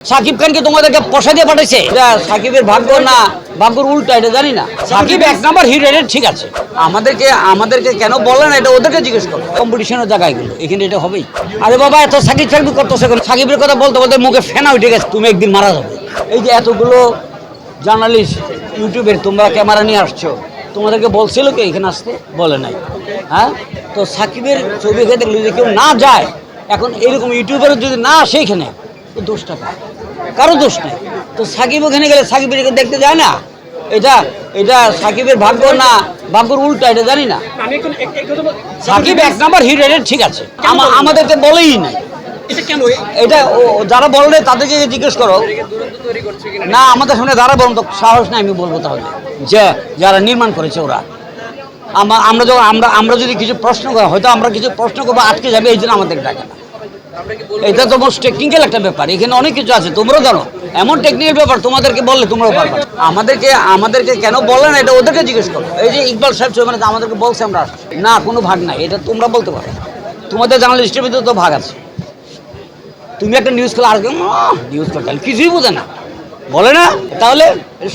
সাকিব খানকে তোমাদেরকে পয়সা দিয়ে পাঠাইছে। এটা সাকিবের ভাগ্য না ভাগ্যর উল্টা এটা জানি না। সাকিব এক নাম্বার হিরো এটা ঠিক আছে। আমাদেরকে আমাদেরকে কেন বলে না এটা ওদেরকে জিজ্ঞেস করো। কম্পিটিশনের জায়গায় এগুলো এখানে এটা হবেই। আরে বাবা এত সাকিব সাকিব করতেছে কেন সাকিবের কথা বলতে বলতে মুখে ফেনা উঠে গেছে তুমি একদিন মারা যাবে। এই যে এতগুলো জার্নালিস্ট ইউটিউবের তোমরা ক্যামেরা নিয়ে আসছো তোমাদেরকে বলছিল কি এখানে আসতে? বলে নাই। হ্যাঁ? তো সাকিবের ছবি খেতে যদি কেউ না যায় এখন এরকম ইউটিউবের যদি না আসে এখানে দোষটা কার? কারও দোষ নেই। তো সাকিব ওখানে গেলে সাকিবের দেখতে যায় না? এটা এটা সাকিবের ভাগ্য না ভাগ্যর উল্টা এটা জানি না। সাকিব এক নাম্বার হিরো ঠিক আছে। আমা- আমাদেরকে বলেই নাই। এটা যারা বললে তাদেরকে জিজ্ঞেস করো। না আমাদের সামনে যারা বলুন তো সাহস নাই আমি বলব তাহলে। যে যারা নির্মাণ করেছে ওরা। আমরা যখন আমরা আমরা যদি কিছু প্রশ্ন করা হয়তো আমরা কিছু প্রশ্ন করব আটকে যাবে এই জন্য আমাদের ডাকে না। এটা তো মোস্ট টেকনিক্যাল একটা ব্যাপার। এখানে অনেক কিছু আছে। তোমরাও জানো। এমন টেকনিক্যাল ব্যাপার, তোমাদেরকে বললে তোমরাও পারবে। আমাদেরকে আমাদেরকে কেন বলে না এটা ওদেরকে জিজ্ঞেস করো। এই যে ইকবাল সাহেব মানে আমাদেরকে বলছে আমরা না, কোনো ভাগ নাই। এটা তোমরা বলতে পারো। তোমাদের জার্নালিস্টের ভিতরে তো ভাগ আছে। তুমি একটা নিউজ করলে আর নিউজ করতে কিছুই বোঝে না। বলে না? তাহলে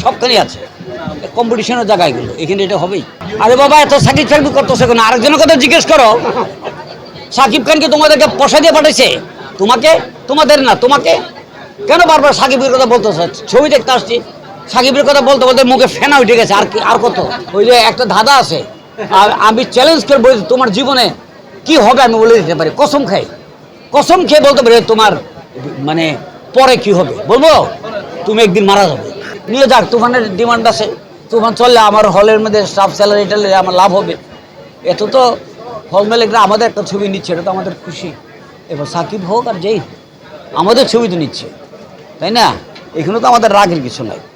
সবখানে আছে। কম্পিটিশনের জায়গা এগুলো এখানে এটা হবেই। আরে বাবা, এত সাকিব সাকিব করতেছে কেন? আরেকজনের কথা জিজ্ঞেস করো। সাকিব খানকে তোমাদেরকে পয়সা দিয়ে পাঠাইছে? তোমাকে? তোমাদের না, তোমাকে? কেন বারবার সাকিবের কথা বলতেছ ছবি দেখতে আসছি। সাকিবের কথা বলতে বলতে মুখে ফেনা উঠে গেছে, আর কি, আর কত? ওই যে একটা ধাঁধা আছে। আর আমি চ্যালেঞ্জ করব যে তোমার জীবনে কি হবে আমি বলে দিতে পারি? কসম খাই। কসম খেয়ে বলতে পারি, তোমার মানে পরে কি হবে? বলব? তুমি একদিন মারা যাবে। নিয়ে যাক, তুফানের ডিমান্ড আছে। তুফান চললে আমার হলের মধ্যে স্টাফ স্যালারি ট্যালারি আমার লাভ হবে। এত তো হল মালিকরা আমাদের একটা ছবি নিচ্ছে, এটা তো আমাদের খুশি। এবার সাকিব হোক আর যেই, আমাদের ছবি তো নিচ্ছে, তাই না? এখানে তো আমাদের রাগের কিছু নাই।